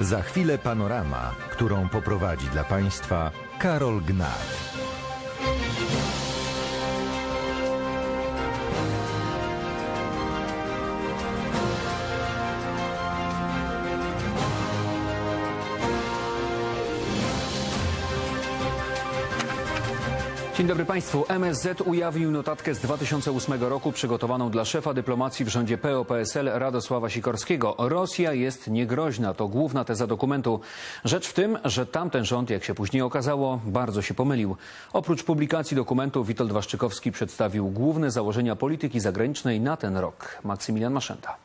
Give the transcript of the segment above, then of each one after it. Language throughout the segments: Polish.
Za chwilę panorama, którą poprowadzi dla Państwa Karol Gnat. Dzień dobry Państwu. MSZ ujawnił notatkę z 2008 roku przygotowaną dla szefa dyplomacji w rządzie PO-PSL Radosława Sikorskiego. Rosja jest niegroźna. To główna teza dokumentu. Rzecz w tym, że tamten rząd, jak się później okazało, bardzo się pomylił. Oprócz publikacji dokumentu Witold Waszczykowski przedstawił główne założenia polityki zagranicznej na ten rok. Maksymilian Maszenta.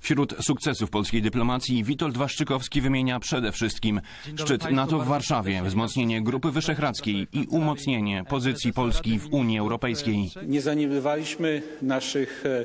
Wśród sukcesów polskiej dyplomacji Witold Waszczykowski wymienia przede wszystkim szczyt NATO w Warszawie, wzmocnienie Grupy Wyszehradzkiej i umocnienie pozycji Polski w Unii Europejskiej. Nie zaniedbywaliśmy naszych, e,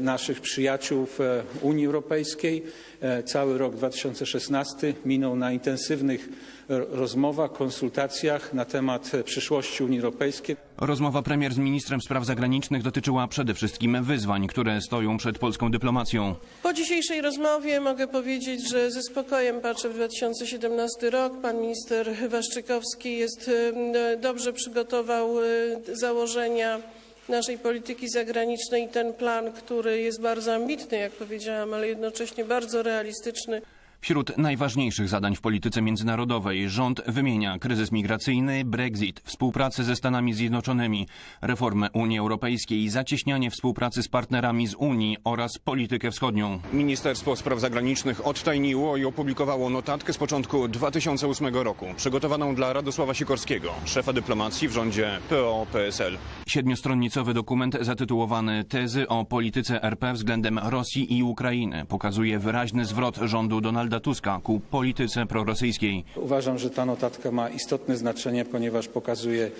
naszych przyjaciół w e, Unii Europejskiej. E, Cały rok 2016 minął na intensywnych e, rozmowach, konsultacjach na temat e, przyszłości Unii Europejskiej. Rozmowa premier z ministrem spraw zagranicznych dotyczyła przede wszystkim wyzwań, które stoją przed polską dyplomacją. Po dzisiejszej rozmowie mogę powiedzieć, że ze spokojem patrzę w 2017 rok. Pan minister Waszczykowski jest, e, dobrze przygotował e, założenia naszej polityki zagranicznej i ten plan, który jest bardzo ambitny, jak powiedziałam, ale jednocześnie bardzo realistyczny. Wśród najważniejszych zadań w polityce międzynarodowej rząd wymienia kryzys migracyjny, Brexit, współpracę ze Stanami Zjednoczonymi, reformę Unii Europejskiej, zacieśnianie współpracy z partnerami z Unii oraz politykę wschodnią. Ministerstwo Spraw Zagranicznych odtajniło i opublikowało notatkę z początku 2008 roku, przygotowaną dla Radosława Sikorskiego, szefa dyplomacji w rządzie PO-PSL. Siedmiostronicowy dokument zatytułowany Tezy o polityce RP względem Rosji i Ukrainy pokazuje wyraźny zwrot rządu Donalda Tuska ku polityce prorosyjskiej. Uważam, że ta notatka ma istotne znaczenie, ponieważ pokazuje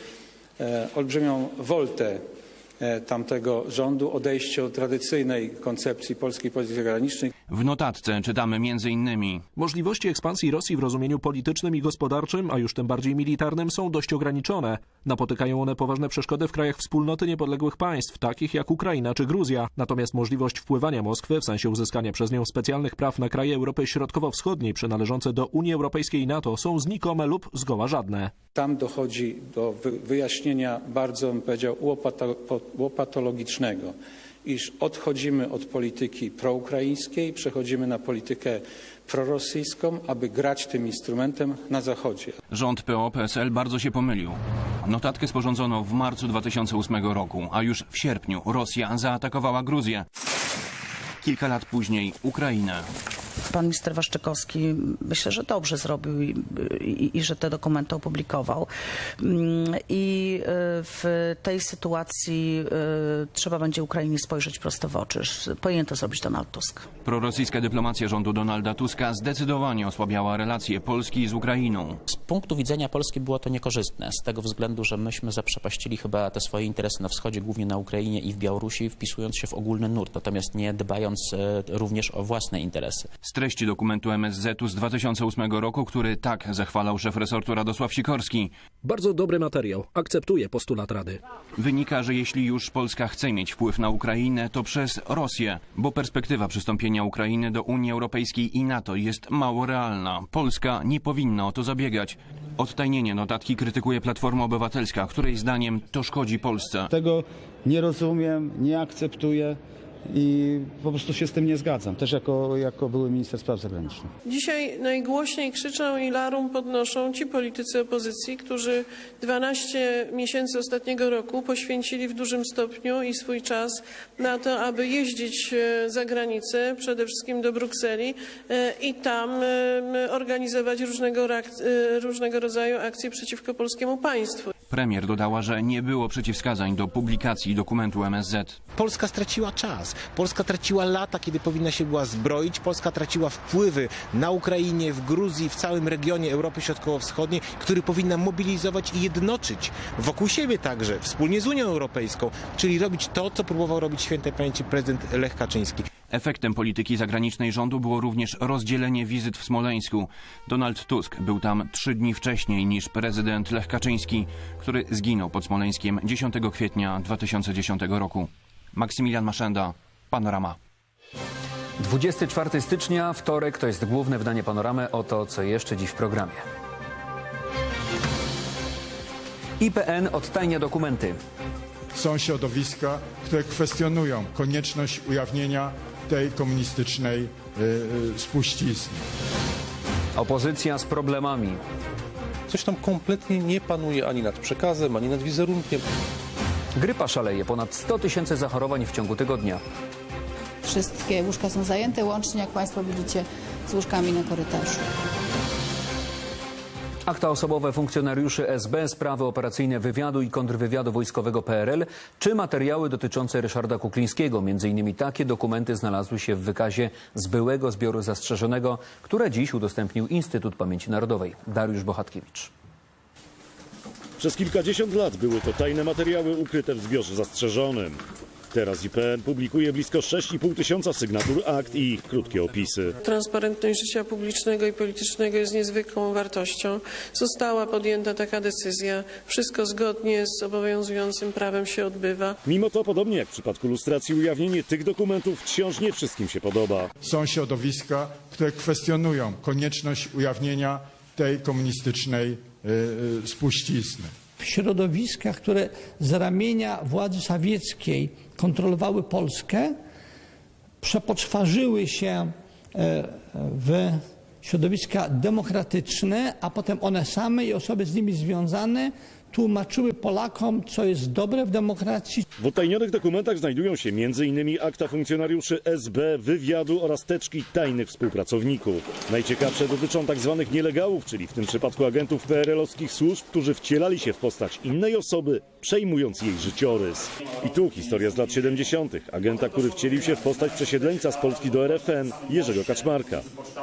e, olbrzymią woltę e, tamtego rządu, odejście od tradycyjnej koncepcji polskiej polityki zagranicznej. W notatce czytamy m.in. Możliwości ekspansji Rosji w rozumieniu politycznym i gospodarczym, a już tym bardziej militarnym, są dość ograniczone. Napotykają one poważne przeszkody w krajach wspólnoty niepodległych państw, takich jak Ukraina czy Gruzja. Natomiast możliwość wpływania Moskwy, w sensie uzyskania przez nią specjalnych praw na kraje Europy Środkowo-Wschodniej przynależące do Unii Europejskiej i NATO, są znikome lub zgoła żadne. Tam dochodzi do wy- wyjaśnienia bardzo, bym powiedział, łopato, po- łopatologicznego, iż odchodzimy od polityki proukraińskiej, przechodzimy na politykę prorosyjską, aby grać tym instrumentem na Zachodzie. Rząd PO-PSL bardzo się pomylił. Notatkę sporządzono w marcu 2008 roku, a już w sierpniu Rosja zaatakowała Gruzję. Kilka lat później Ukrainę. Pan minister Waszczykowski myślę, że dobrze zrobił i, i, i że te dokumenty opublikował. Mm, I y, w tej sytuacji y, trzeba będzie Ukrainie spojrzeć prosto w oczy. Powinien to zrobić Donald Tusk. Prorosyjska dyplomacja rządu Donalda Tuska zdecydowanie osłabiała relacje Polski z Ukrainą. Z punktu widzenia Polski było to niekorzystne, z tego względu, że myśmy zaprzepaścili chyba te swoje interesy na wschodzie, głównie na Ukrainie i w Białorusi, wpisując się w ogólny nurt, natomiast nie dbając e, również o własne interesy. Treści dokumentu MSZ-u z 2008 roku, który tak zachwalał szef resortu Radosław Sikorski, Bardzo dobry materiał. Akceptuję postulat Rady. wynika, że jeśli już Polska chce mieć wpływ na Ukrainę, to przez Rosję, bo perspektywa przystąpienia Ukrainy do Unii Europejskiej i NATO jest mało realna. Polska nie powinna o to zabiegać. Odtajnienie notatki krytykuje Platforma Obywatelska, której zdaniem to szkodzi Polsce. Tego nie rozumiem, nie akceptuję i po prostu się z tym nie zgadzam, też jako, jako były minister spraw zagranicznych. Dzisiaj najgłośniej krzyczą i larum podnoszą ci politycy opozycji, którzy 12 miesięcy ostatniego roku poświęcili w dużym stopniu i swój czas na to, aby jeździć e, za granicę, przede wszystkim do Brukseli e, i tam e, organizować różnego, różnego rodzaju akcje przeciwko polskiemu państwu. Premier dodała, że nie było przeciwwskazań do publikacji dokumentu MSZ. Polska straciła czas. Polska traciła lata, kiedy powinna się była zbroić. Polska traciła wpływy na Ukrainie, w Gruzji, w całym regionie Europy Środkowo-Wschodniej, który powinna mobilizować i jednoczyć wokół siebie także, wspólnie z Unią Europejską, czyli robić to, co próbował robić świętej pamięci prezydent Lech Kaczyński. Efektem polityki zagranicznej rządu było również rozdzielenie wizyt w Smoleńsku. Donald Tusk był tam trzy dni wcześniej niż prezydent Lech Kaczyński, który zginął pod Smoleńskiem 10 kwietnia 2010 roku. Maksymilian Maszenda, Panorama. 24 stycznia, wtorek, to jest główne wydanie Panoramy. Oto co jeszcze dziś w programie. IPN odtajnia dokumenty. Są środowiska, które kwestionują konieczność ujawnienia tej komunistycznej y, y, spuścizny. Opozycja z problemami. Coś tam kompletnie nie panuje ani nad przekazem, ani nad wizerunkiem. Grypa szaleje, ponad 100 tysięcy zachorowań w ciągu tygodnia. Wszystkie łóżka są zajęte, łącznie jak Państwo widzicie z łóżkami na korytarzu. Akta osobowe funkcjonariuszy SB, sprawy operacyjne wywiadu i kontrwywiadu wojskowego PRL, czy materiały dotyczące Ryszarda Kuklińskiego. Między innymi takie dokumenty znalazły się w wykazie z byłego zbioru zastrzeżonego, które dziś udostępnił Instytut Pamięci Narodowej. Dariusz Bohatkiewicz. Przez kilkadziesiąt lat były to tajne materiały ukryte w zbiorze zastrzeżonym. Teraz IPN publikuje blisko 6,5 tysiąca sygnatur akt i ich krótkie opisy. Transparentność życia publicznego i politycznego jest niezwykłą wartością. Została podjęta taka decyzja. Wszystko zgodnie z obowiązującym prawem się odbywa. Mimo to, podobnie jak w przypadku lustracji, ujawnienie tych dokumentów wciąż nie wszystkim się podoba. Są środowiska, które kwestionują konieczność ujawnienia tej komunistycznej y, y, spuścizny. w środowiskach, które z ramienia władzy sowieckiej kontrolowały Polskę, przepoczwarzyły się e, w środowiska demokratyczne, a potem one same i osoby z nimi związane tłumaczyły Polakom, co jest dobre w demokracji, W odtajnionych dokumentach znajdują się m.in. akta funkcjonariuszy SB, wywiadu oraz teczki tajnych współpracowników. Najciekawsze dotyczą tzw. nielegałów, czyli w tym przypadku agentów PRL-owskich służb, którzy wcielali się w postać innej osoby, przejmując jej życiorys. I tu historia z lat 70. Agenta, który wcielił się w postać przesiedleńca z Polski do RFN, Jerzego Kaczmarka.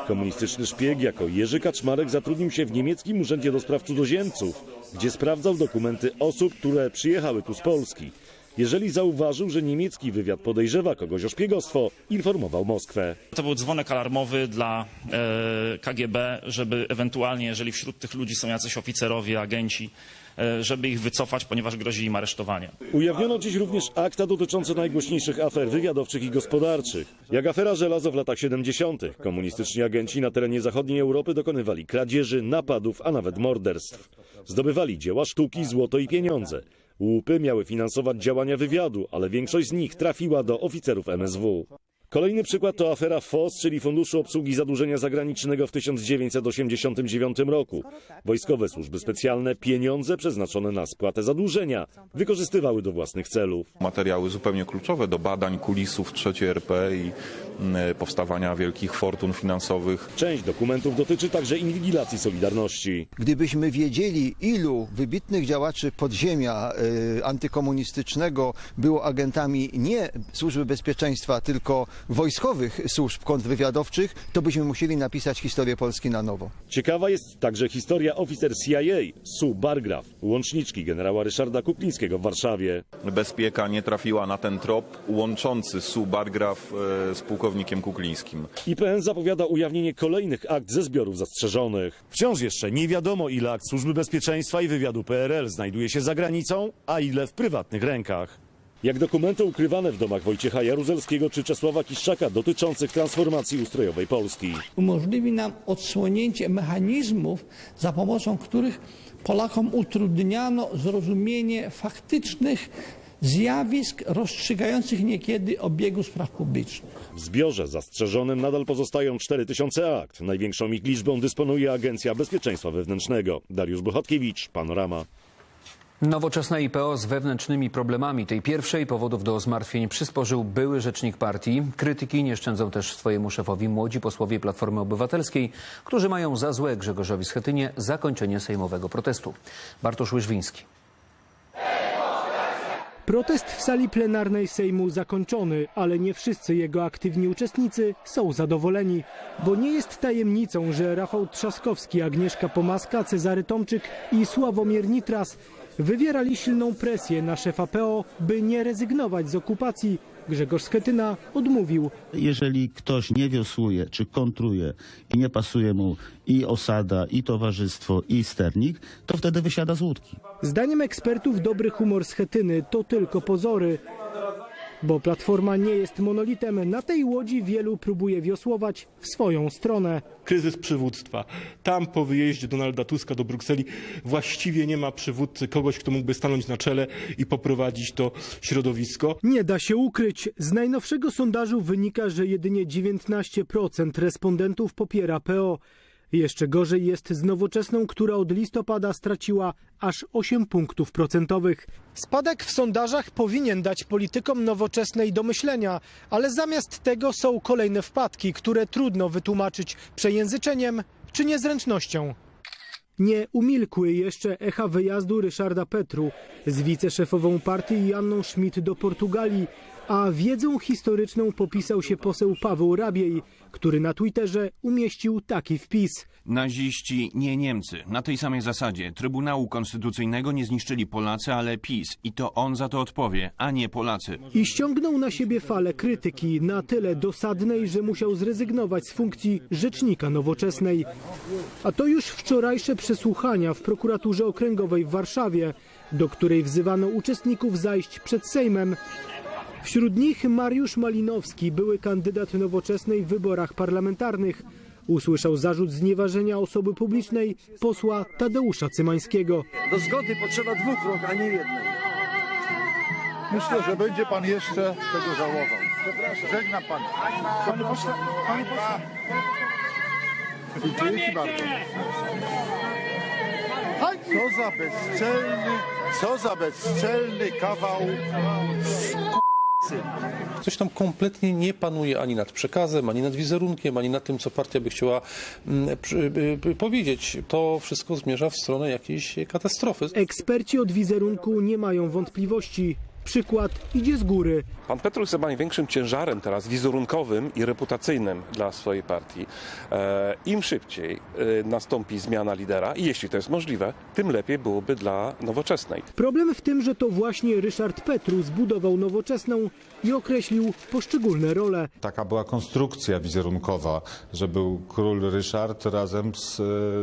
Komunistyczny szpieg jako Jerzy Kaczmarek zatrudnił się w niemieckim urzędzie do spraw cudzoziemców, gdzie sprawdzał dokumenty osób, które przyjechały tu z Polski. Jeżeli zauważył, że niemiecki wywiad podejrzewa kogoś o szpiegostwo, informował Moskwę. To był dzwonek alarmowy dla e, KGB, żeby ewentualnie, jeżeli wśród tych ludzi są jacyś oficerowie, agenci, żeby ich wycofać, ponieważ grozi im aresztowanie. Ujawniono dziś również akta dotyczące najgłośniejszych afer wywiadowczych i gospodarczych. Jak afera żelazo w latach 70. Komunistyczni agenci na terenie zachodniej Europy dokonywali kradzieży, napadów, a nawet morderstw. Zdobywali dzieła sztuki, złoto i pieniądze. Łupy miały finansować działania wywiadu, ale większość z nich trafiła do oficerów MSW. Kolejny przykład to afera FOS, czyli Funduszu Obsługi Zadłużenia Zagranicznego w 1989 roku. Wojskowe służby specjalne pieniądze przeznaczone na spłatę zadłużenia wykorzystywały do własnych celów. Materiały zupełnie kluczowe do badań kulisów III RP i mm, powstawania wielkich fortun finansowych. Część dokumentów dotyczy także inwigilacji Solidarności. Gdybyśmy wiedzieli, ilu wybitnych działaczy podziemia y, antykomunistycznego było agentami nie służby bezpieczeństwa, tylko wojskowych służb kontrwywiadowczych, to byśmy musieli napisać historię Polski na nowo. Ciekawa jest także historia oficer CIA Sue Bargraf, łączniczki generała Ryszarda Kuklińskiego w Warszawie. Bezpieka nie trafiła na ten trop łączący Su Bargraf e, z pułkownikiem Kuklińskim. IPN zapowiada ujawnienie kolejnych akt ze zbiorów zastrzeżonych. Wciąż jeszcze nie wiadomo, ile akt Służby Bezpieczeństwa i wywiadu PRL znajduje się za granicą, a ile w prywatnych rękach. Jak dokumenty ukrywane w domach Wojciecha Jaruzelskiego czy Czesława Kiszczaka dotyczących transformacji ustrojowej Polski. umożliwi nam odsłonięcie mechanizmów, za pomocą których Polakom utrudniano zrozumienie faktycznych zjawisk rozstrzygających niekiedy obiegu spraw publicznych. W zbiorze zastrzeżonym nadal pozostają 4000 akt. Największą ich liczbą dysponuje Agencja Bezpieczeństwa Wewnętrznego. Dariusz Bohatkiewicz, Panorama. Nowoczesna IPO z wewnętrznymi problemami. Tej pierwszej powodów do zmartwień przysporzył były rzecznik partii. Krytyki nie szczędzą też swojemu szefowi młodzi posłowie Platformy Obywatelskiej, którzy mają za złe Grzegorzowi Schetynie zakończenie sejmowego protestu. Bartosz Łyżwiński. Protest w sali plenarnej Sejmu zakończony, ale nie wszyscy jego aktywni uczestnicy są zadowoleni, bo nie jest tajemnicą, że Rafał Trzaskowski, Agnieszka Pomaska, Cezary Tomczyk i Sławomir Nitras wywierali silną presję na szefa PO, by nie rezygnować z okupacji. Grzegorz Schetyna odmówił. Jeżeli ktoś nie wiosłuje czy kontruje i nie pasuje mu i osada, i towarzystwo, i sternik, to wtedy wysiada z łódki. Zdaniem ekspertów dobry humor Schetyny to tylko pozory. Bo Platforma nie jest monolitem, na tej łodzi wielu próbuje wiosłować w swoją stronę. Kryzys przywództwa. Tam po wyjeździe Donalda Tuska do Brukseli właściwie nie ma przywódcy, kogoś, kto mógłby stanąć na czele i poprowadzić to środowisko. Nie da się ukryć. Z najnowszego sondażu wynika, że jedynie 19% respondentów popiera PO. Jeszcze gorzej jest z nowoczesną, która od listopada straciła aż 8 punktów procentowych. Spadek w sondażach powinien dać politykom nowoczesnej do myślenia, ale zamiast tego są kolejne wpadki, które trudno wytłumaczyć przejęzyczeniem czy niezręcznością. Nie umilkły jeszcze echa wyjazdu Ryszarda Petru z wiceszefową partii Janną Schmidt do Portugalii, a wiedzą historyczną popisał się poseł Paweł Rabiej, który na Twitterze umieścił taki wpis. Naziści, nie Niemcy. Na tej samej zasadzie Trybunału Konstytucyjnego nie zniszczyli Polacy, ale PiS. I to on za to odpowie, a nie Polacy. I ściągnął na siebie falę krytyki, na tyle dosadnej, że musiał zrezygnować z funkcji rzecznika nowoczesnej. A to już wczorajsze przesłuchania w prokuraturze okręgowej w Warszawie, do której wzywano uczestników zajść przed Sejmem. Wśród nich Mariusz Malinowski, były kandydat nowoczesnej w wyborach parlamentarnych. Usłyszał zarzut znieważenia osoby publicznej posła Tadeusza Cymańskiego. Do zgody potrzeba dwóch rąk, a nie jednej. Myślę, że będzie pan jeszcze tego żałował. Żegnam pana. Panie pośle, panie pośle. Dziękuję ci bardzo. Co za bezczelny, co za bezczelny kawał Coś tam kompletnie nie panuje ani nad przekazem, ani nad wizerunkiem, ani nad tym, co partia by chciała mm, powiedzieć. To wszystko zmierza w stronę jakiejś katastrofy. Eksperci od wizerunku nie mają wątpliwości. Przykład idzie z góry. Pan Petru jest chyba największym ciężarem teraz wizerunkowym i reputacyjnym dla swojej partii. E, Im szybciej e, nastąpi zmiana lidera i jeśli to jest możliwe, tym lepiej byłoby dla nowoczesnej. Problem w tym, że to właśnie Ryszard Petru zbudował nowoczesną i określił poszczególne role. Taka była konstrukcja wizerunkowa, że był król Ryszard razem z,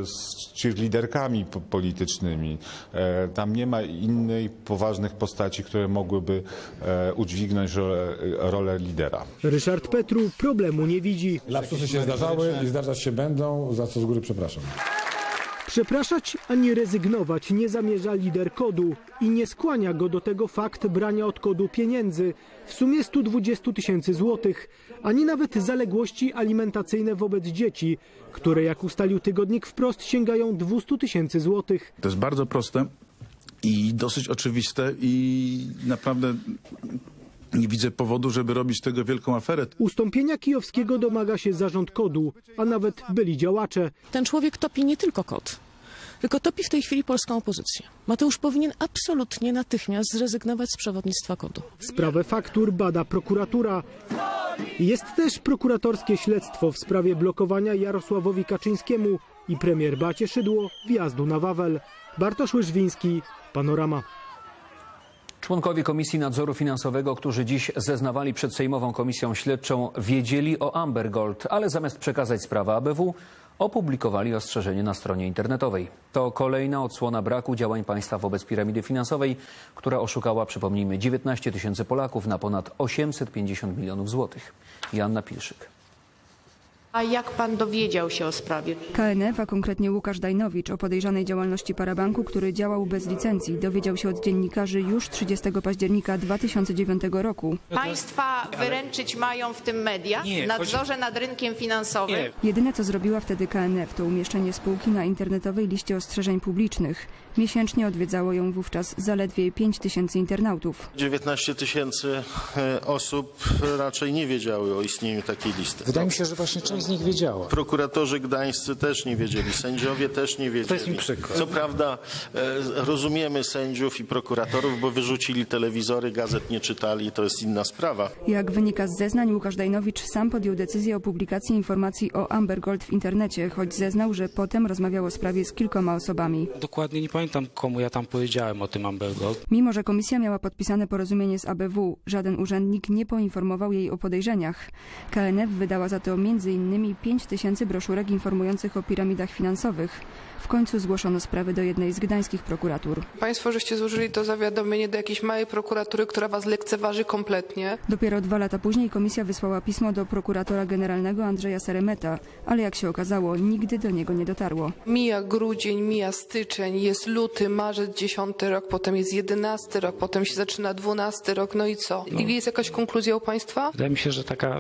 z cheerleaderkami po- politycznymi. E, Tam nie ma innej poważnych postaci, które mogłyby e, udźwignąć rolę, rolę lidera. Ryszard Petru problemu nie widzi. Lapsusy się zdarzały i zdarzać się będą, za co z góry przepraszam. Przepraszać ani rezygnować nie zamierza lider kodu i nie skłania go do tego fakt brania od kodu pieniędzy, w sumie 120 tysięcy złotych, ani nawet zaległości alimentacyjne wobec dzieci, które jak ustalił tygodnik wprost sięgają 200 tysięcy złotych. To jest bardzo proste i dosyć oczywiste i naprawdę nie widzę powodu, żeby robić tego wielką aferę. Ustąpienia Kijowskiego domaga się zarząd kodu, a nawet byli działacze. Ten człowiek topi nie tylko kot, tylko topi w tej chwili polską opozycję. Mateusz powinien absolutnie natychmiast zrezygnować z przewodnictwa kodu. Sprawę faktur bada prokuratura. Jest też prokuratorskie śledztwo w sprawie blokowania Jarosławowi Kaczyńskiemu i premier Bacie Szydło wjazdu na Wawel. Bartosz Łyżwiński, Panorama. Członkowie Komisji Nadzoru Finansowego, którzy dziś zeznawali przed Sejmową Komisją Śledczą, wiedzieli o Amber Gold, ale zamiast przekazać sprawę ABW, opublikowali ostrzeżenie na stronie internetowej. To kolejna odsłona braku działań państwa wobec piramidy finansowej, która oszukała, przypomnijmy, 19 tysięcy Polaków na ponad 850 milionów złotych. Joanna Pilszyk. A jak pan dowiedział się o sprawie? KNF, a konkretnie Łukasz Dajnowicz, o podejrzanej działalności parabanku, który działał bez licencji, dowiedział się od dziennikarzy już 30 października 2009 roku. Państwa wyręczyć mają w tym media, Nie, w nadzorze nad rynkiem finansowym. Jedyne co zrobiła wtedy KNF to umieszczenie spółki na internetowej liście ostrzeżeń publicznych. Miesięcznie odwiedzało ją wówczas zaledwie 5 tysięcy internautów. 19 tysięcy e, osób raczej nie wiedziały o istnieniu takiej listy. Wydaje mi się, że właśnie część z nich wiedziała. Prokuratorzy gdańscy też nie wiedzieli, sędziowie też nie wiedzieli. To jest mi przykro. Co prawda e, rozumiemy sędziów i prokuratorów, bo wyrzucili telewizory, gazet nie czytali, to jest inna sprawa. Jak wynika z zeznań, Łukasz Dajnowicz sam podjął decyzję o publikacji informacji o Amber Gold w internecie, choć zeznał, że potem rozmawiał o sprawie z kilkoma osobami. Dokładnie nie pamiętam, komu ja tam powiedziałem o tym Amber Gold. Mimo, że komisja miała podpisane porozumienie z ABW, żaden urzędnik nie poinformował jej o podejrzeniach. KNF wydała za to m.in. m.in. 5 tysięcy broszurek informujących o piramidach finansowych. W końcu zgłoszono sprawy do jednej z gdańskich prokuratur. Państwo żeście złożyli to zawiadomienie do jakiejś małej prokuratury, która was lekceważy kompletnie. Dopiero dwa lata później komisja wysłała pismo do prokuratora generalnego Andrzeja Seremeta, ale jak się okazało, nigdy do niego nie dotarło. Mija grudzień, mija styczeń, jest luty, marzec, dziesiąty rok, potem jest jedenasty rok, potem się zaczyna dwunasty rok, no i co? I jest jakaś konkluzja u państwa? Wydaje mi się, że taka,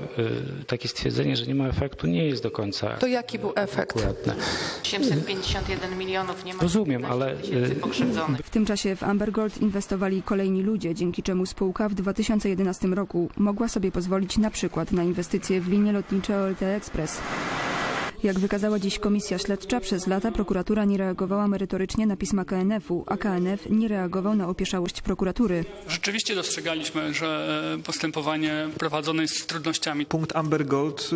y, takie stwierdzenie, że nie ma efektu, nie jest do końca To jaki był efekt? akuratne. 851 milionów nie ma Rozumiem, ale y. W tym czasie w Amber Gold inwestowali kolejni ludzie, dzięki czemu spółka w 2011 roku mogła sobie pozwolić na przykład na inwestycje w linie lotnicze OLT Express. Jak wykazała dziś komisja śledcza, przez lata prokuratura nie reagowała merytorycznie na pisma KNF-u, a KNF nie reagował na opieszałość prokuratury. Rzeczywiście dostrzegaliśmy, że postępowanie prowadzone jest z trudnościami. Punkt Amber Gold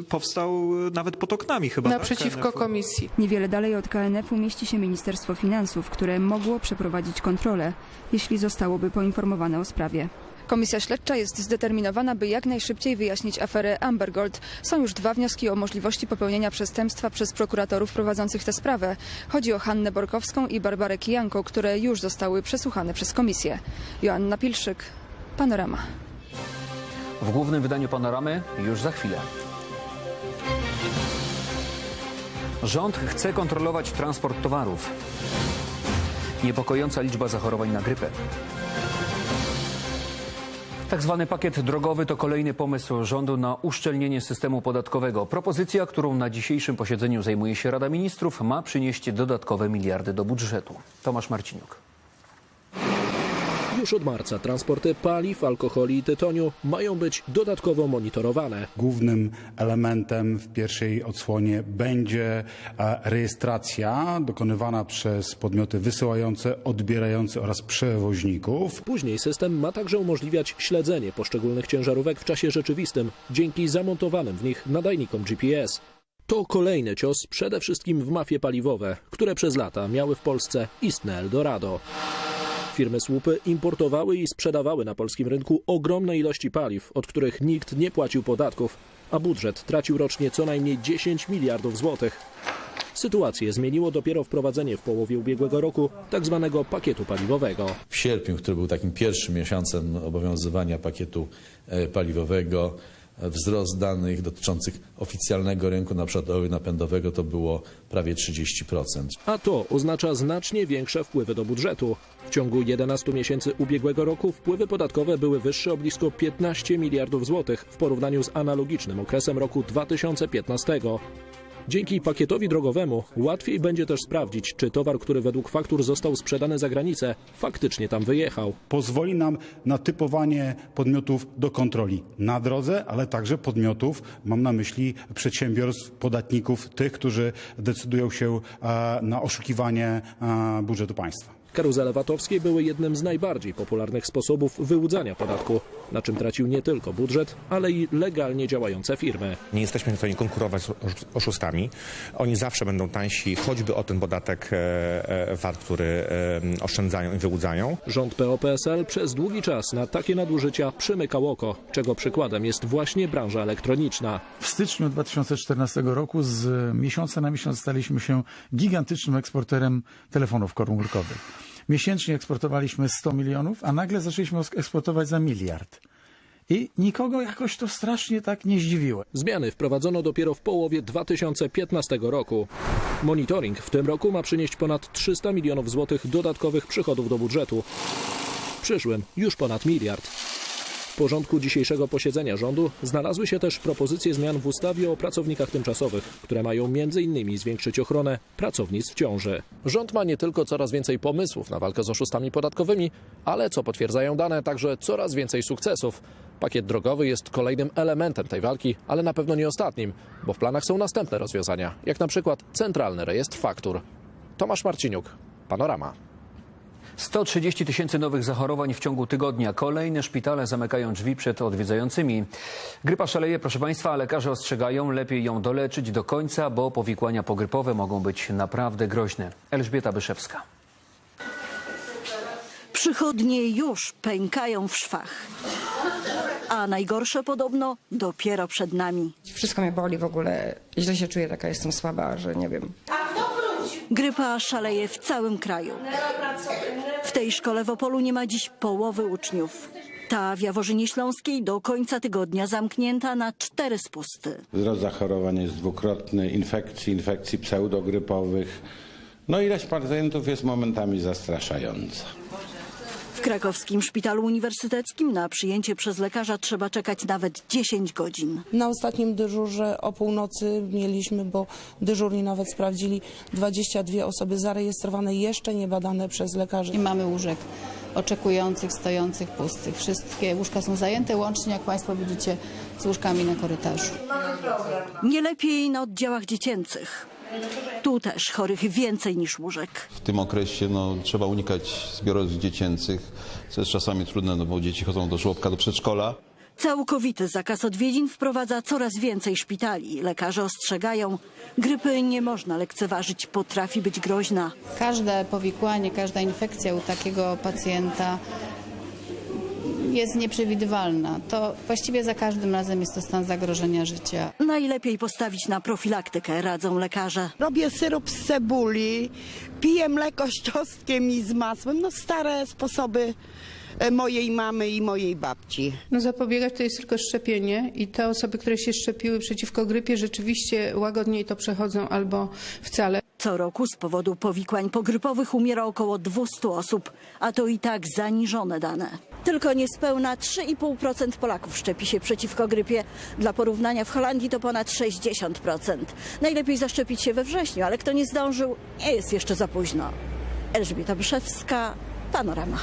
y, powstał nawet pod oknami chyba. tak? Naprzeciwko KNF-u. komisji. Niewiele dalej od KNF-u mieści się Ministerstwo Finansów, które mogło przeprowadzić kontrolę, jeśli zostałoby poinformowane o sprawie. Komisja śledcza jest zdeterminowana, by jak najszybciej wyjaśnić aferę Amber Gold. Są już dwa wnioski o możliwości popełnienia przestępstwa przez prokuratorów prowadzących tę sprawę. Chodzi o Hannę Borkowską i Barbarę Kijanko, które już zostały przesłuchane przez komisję. Joanna Pilszyk, Panorama. W głównym wydaniu panoramy już za chwilę. Rząd chce kontrolować transport towarów. Niepokojąca liczba zachorowań na grypę. Tak zwany pakiet drogowy to kolejny pomysł rządu na uszczelnienie systemu podatkowego. Propozycja, którą na dzisiejszym posiedzeniu zajmuje się Rada Ministrów, ma przynieść dodatkowe miliardy do budżetu. Tomasz Marciniuk. Już od marca transporty paliw, alkoholi i tytoniu mają być dodatkowo monitorowane. Głównym elementem w pierwszej odsłonie będzie e, rejestracja dokonywana przez podmioty wysyłające, odbierające oraz przewoźników. Później system ma także umożliwiać śledzenie poszczególnych ciężarówek w czasie rzeczywistym dzięki zamontowanym w nich nadajnikom GPS. To kolejny cios przede wszystkim w mafie paliwowe, które przez lata miały w Polsce istne Eldorado. Firmy słupy importowały i sprzedawały na polskim rynku ogromne ilości paliw, od których nikt nie płacił podatków, a budżet tracił rocznie co najmniej 10 miliardów złotych. Sytuację zmieniło dopiero wprowadzenie w połowie ubiegłego roku tzw. pakietu paliwowego. W sierpniu, który był takim pierwszym miesiącem obowiązywania pakietu e, paliwowego, wzrost danych dotyczących oficjalnego rynku, na przykład oleju napędowego, to było prawie 30%. A to oznacza znacznie większe wpływy do budżetu. W ciągu 11 miesięcy ubiegłego roku wpływy podatkowe były wyższe o blisko 15 miliardów złotych w porównaniu z analogicznym okresem roku 2015. Dzięki pakietowi drogowemu łatwiej będzie też sprawdzić, czy towar, który według faktur został sprzedany za granicę, faktycznie tam wyjechał. Pozwoli nam na typowanie podmiotów do kontroli na drodze, ale także podmiotów, mam na myśli przedsiębiorstw, podatników, tych, którzy decydują się e, na oszukiwanie e, budżetu państwa. Karuzele VAT-owskie były jednym z najbardziej popularnych sposobów wyłudzania podatku, na czym tracił nie tylko budżet, ale i legalnie działające firmy. Nie jesteśmy w stanie konkurować z oszu- oszustami. Oni zawsze będą tańsi, choćby o ten podatek e, e, VAT, który e, oszczędzają i wyłudzają. Rząd PO-PSL przez długi czas na takie nadużycia przymykał oko, czego przykładem jest właśnie branża elektroniczna. W styczniu 2014 roku z miesiąca na miesiąc staliśmy się gigantycznym eksporterem telefonów komórkowych. Miesięcznie eksportowaliśmy 100 milionów, a nagle zaczęliśmy eksportować za miliard. I nikogo jakoś to strasznie tak nie zdziwiło. Zmiany wprowadzono dopiero w połowie 2015 roku. Monitoring w tym roku ma przynieść ponad 300 milionów złotych dodatkowych przychodów do budżetu. W przyszłym już ponad miliard. W porządku dzisiejszego posiedzenia rządu znalazły się też propozycje zmian w ustawie o pracownikach tymczasowych, które mają m.in. zwiększyć ochronę pracownic w ciąży. Rząd ma nie tylko coraz więcej pomysłów na walkę z oszustami podatkowymi, ale co potwierdzają dane, także coraz więcej sukcesów. Pakiet drogowy jest kolejnym elementem tej walki, ale na pewno nie ostatnim, bo w planach są następne rozwiązania, jak na przykład centralny rejestr faktur. Tomasz Marciniuk, Panorama. 130 tysięcy nowych zachorowań w ciągu tygodnia. Kolejne szpitale zamykają drzwi przed odwiedzającymi. Grypa szaleje, proszę Państwa, a lekarze ostrzegają, lepiej ją doleczyć do końca, bo powikłania pogrypowe mogą być naprawdę groźne. Elżbieta Byszewska. Przychodnie już pękają w szwach. A najgorsze podobno dopiero przed nami. Wszystko mnie boli w ogóle. Źle się czuję, taka jestem słaba, że nie wiem. Grypa szaleje w całym kraju. W tej szkole w Opolu nie ma dziś połowy uczniów. Ta w Jaworzynie Śląskiej do końca tygodnia zamknięta na cztery spusty. Wzrost zachorowań jest dwukrotny, infekcji, infekcji pseudogrypowych. No ilość pacjentów jest momentami zastraszająca. W krakowskim szpitalu uniwersyteckim na przyjęcie przez lekarza trzeba czekać nawet 10 godzin. Na ostatnim dyżurze o północy mieliśmy, bo dyżurni nawet sprawdzili 22 osoby zarejestrowane, jeszcze nie badane przez lekarzy. Nie mamy łóżek oczekujących, stojących, pustych. Wszystkie łóżka są zajęte, łącznie jak Państwo widzicie z łóżkami na korytarzu. Nie lepiej na oddziałach dziecięcych. Tu też chorych więcej niż łóżek. W tym okresie no, trzeba unikać zbiorów dziecięcych, co jest czasami trudne, no bo dzieci chodzą do żłobka, do przedszkola. Całkowity zakaz odwiedzin wprowadza coraz więcej szpitali. Lekarze ostrzegają, grypy nie można lekceważyć, potrafi być groźna. Każde powikłanie, każda infekcja u takiego pacjenta jest nieprzewidywalna. To właściwie za każdym razem jest to stan zagrożenia życia. Najlepiej postawić na profilaktykę, radzą lekarze. Robię syrop z cebuli, piję mleko z czosnkiem i z masłem. No stare sposoby e, mojej mamy i mojej babci. No zapobiegać to jest tylko szczepienie i te osoby, które się szczepiły przeciwko grypie rzeczywiście łagodniej to przechodzą albo wcale. Co roku z powodu powikłań pogrypowych umiera około 200 osób, a to i tak zaniżone dane. Tylko niespełna 3,5% Polaków szczepi się przeciwko grypie. Dla porównania w Holandii to ponad 60%. Najlepiej zaszczepić się we wrześniu, ale kto nie zdążył, nie jest jeszcze za późno. Elżbieta Byszewska, Panorama.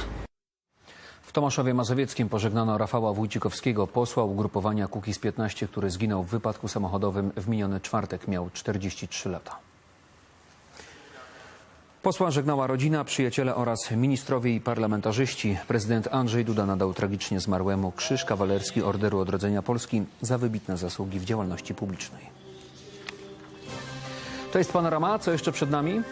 W Tomaszowie Mazowieckim pożegnano Rafała Wójcikowskiego, posła ugrupowania Kukiz 15, który zginął w wypadku samochodowym w miniony czwartek. Miał 43 lata. Posła żegnała rodzina, przyjaciele oraz ministrowie i parlamentarzyści. Prezydent Andrzej Duda nadał tragicznie zmarłemu Krzyż Kawalerski Orderu Odrodzenia Polski za wybitne zasługi w działalności publicznej. To jest panorama. Co jeszcze przed nami?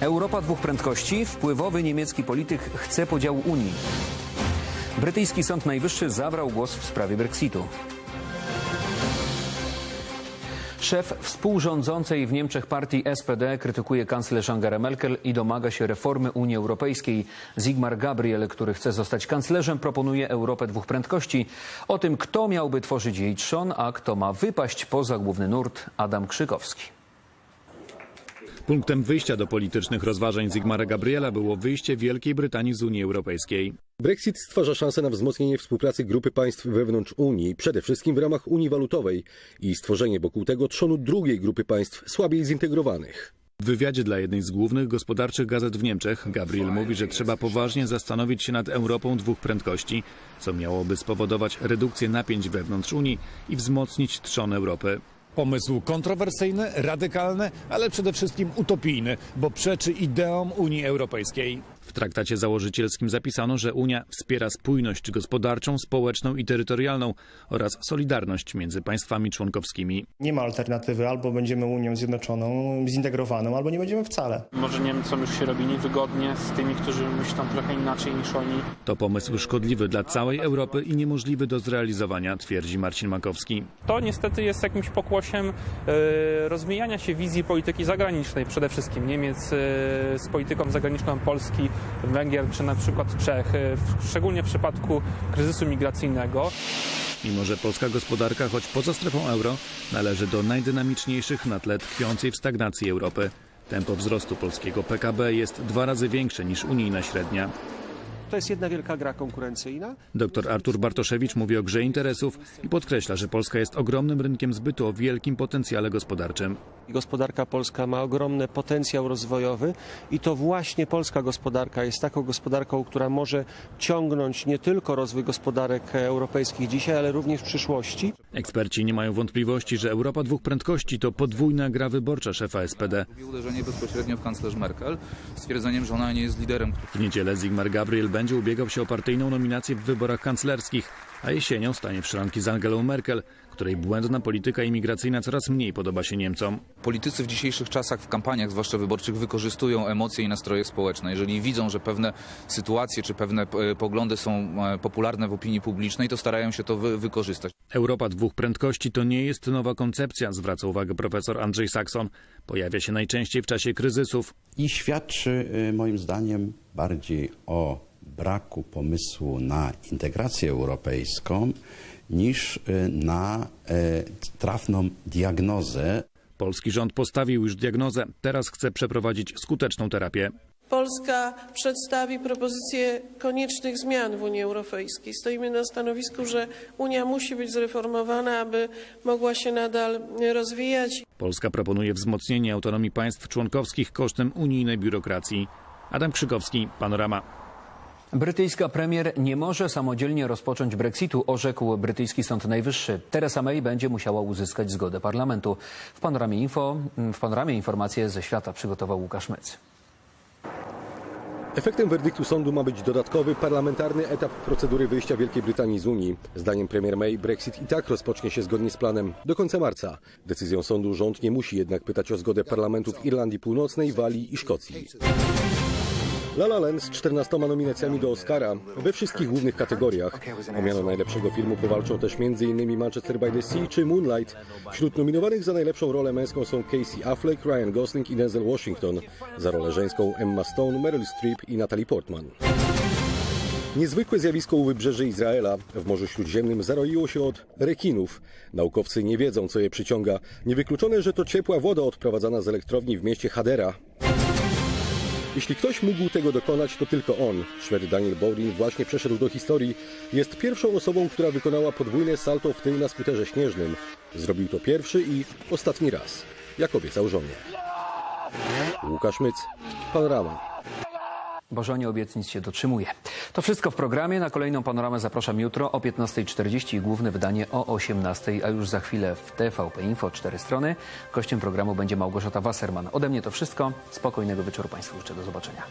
Europa dwóch prędkości. Wpływowy niemiecki polityk chce podziału Unii. Brytyjski Sąd Najwyższy zabrał głos w sprawie Brexitu. Szef współrządzącej w Niemczech partii SPD krytykuje kanclerz Angelę Merkel i domaga się reformy Unii Europejskiej. Sigmar Gabriel, który chce zostać kanclerzem, proponuje Europę dwóch prędkości. O tym, kto miałby tworzyć jej trzon, a kto ma wypaść poza główny nurt, Adam Krzykowski. Punktem wyjścia do politycznych rozważań Zygmara Gabriela było wyjście Wielkiej Brytanii z Unii Europejskiej. Brexit stwarza szansę na wzmocnienie współpracy grupy państw wewnątrz Unii, przede wszystkim w ramach Unii Walutowej i stworzenie wokół tego trzonu drugiej grupy państw słabiej zintegrowanych. W wywiadzie dla jednej z głównych gospodarczych gazet w Niemczech Gabriel mówi, że trzeba poważnie zastanowić się nad Europą dwóch prędkości, co miałoby spowodować redukcję napięć wewnątrz Unii i wzmocnić trzon Europy. Pomysł kontrowersyjny, radykalny, ale przede wszystkim utopijny, bo przeczy ideom Unii Europejskiej. W traktacie założycielskim zapisano, że Unia wspiera spójność gospodarczą, społeczną i terytorialną oraz solidarność między państwami członkowskimi. Nie ma alternatywy, albo będziemy Unią Zjednoczoną, zintegrowaną, albo nie będziemy wcale. Może Niemcom już się robi niewygodnie z tymi, którzy myślą trochę inaczej niż oni. To pomysł szkodliwy dla całej Europy i niemożliwy do zrealizowania, twierdzi Marcin Makowski. To niestety jest jakimś pokłosiem e, rozmijania się wizji polityki zagranicznej, przede wszystkim Niemiec e, z polityką zagraniczną Polski, Węgier czy na przykład Czech, w, szczególnie w przypadku kryzysu migracyjnego. Mimo, że polska gospodarka, choć poza strefą euro, należy do najdynamiczniejszych na tle tkwiącej w stagnacji Europy. Tempo wzrostu polskiego PKB jest dwa razy większe niż unijna średnia. To jest jedna wielka gra konkurencyjna. Dr Artur Bartoszewicz mówi o grze interesów i podkreśla, że Polska jest ogromnym rynkiem zbytu o wielkim potencjale gospodarczym. Gospodarka polska ma ogromny potencjał rozwojowy i to właśnie polska gospodarka jest taką gospodarką, która może ciągnąć nie tylko rozwój gospodarek europejskich dzisiaj, ale również w przyszłości. Eksperci nie mają wątpliwości, że Europa dwóch prędkości to podwójna gra wyborcza szefa SPD. Uderzenie bezpośrednio w kanclerz Merkel, stwierdzeniem, że ona nie jest liderem. W niedzielę Zygmar Gabriel będzie ubiegał się o partyjną nominację w wyborach kanclerskich. a jesienią stanie w szranki z Angelą Merkel, której błędna polityka imigracyjna coraz mniej podoba się Niemcom. Politycy w dzisiejszych czasach w kampaniach, zwłaszcza wyborczych, wykorzystują emocje i nastroje społeczne. Jeżeli widzą, że pewne sytuacje czy pewne e, poglądy są e, popularne w opinii publicznej, to starają się to wy wykorzystać. Europa dwóch prędkości to nie jest nowa koncepcja, zwraca uwagę profesor Andrzej Sakson. Pojawia się najczęściej w czasie kryzysów. I świadczy y, moim zdaniem bardziej o braku pomysłu na integrację europejską niż y, na y, trafną diagnozę. Polski rząd postawił już diagnozę, teraz chce przeprowadzić skuteczną terapię. Polska przedstawi propozycje koniecznych zmian w Unii Europejskiej. Stoimy na stanowisku, że Unia musi być zreformowana, aby mogła się nadal rozwijać. Polska proponuje wzmocnienie autonomii państw członkowskich kosztem unijnej biurokracji. Adam Krzykowski, Panorama. Brytyjska premier nie może samodzielnie rozpocząć Brexitu, orzekł brytyjski Sąd Najwyższy. Theresa May będzie musiała uzyskać zgodę parlamentu. W panoramie, info, w panoramie informacje ze świata przygotował Łukasz Myc. Efektem werdyktu sądu ma być dodatkowy parlamentarny etap procedury wyjścia Wielkiej Brytanii z Unii. Zdaniem premier May Brexit i tak rozpocznie się zgodnie z planem do końca marca. Decyzją sądu rząd nie musi jednak pytać o zgodę parlamentów Irlandii Północnej, Walii i Szkocji. La La Land z 14 nominacjami do Oscara we wszystkich głównych kategoriach. O miano najlepszego filmu powalczą też m.in. Manchester by the Sea czy Moonlight. Wśród nominowanych za najlepszą rolę męską są Casey Affleck, Ryan Gosling i Denzel Washington. Za rolę żeńską Emma Stone, Meryl Streep i Natalie Portman. Niezwykłe zjawisko u wybrzeży Izraela w Morzu Śródziemnym zaroiło się od rekinów. Naukowcy nie wiedzą, co je przyciąga. Niewykluczone, że to ciepła woda odprowadzana z elektrowni w mieście Hadera. Jeśli ktoś mógł tego dokonać, to tylko on. Szwed Daniel Bowlin właśnie przeszedł do historii. Jest pierwszą osobą, która wykonała podwójne salto w tył na skuterze śnieżnym. Zrobił to pierwszy i ostatni raz, jak obiecał żonie. Łukasz Myc, Panorama. Bo żonie obietnic się dotrzymuje. To wszystko w programie. Na kolejną panoramę zapraszam jutro o 15.40 i główne wydanie o 18.00, a już za chwilę w TVP Info cztery strony. Gościem programu będzie Małgorzata Wasserman. Ode mnie to wszystko. Spokojnego wieczoru Państwu życzę. Do zobaczenia.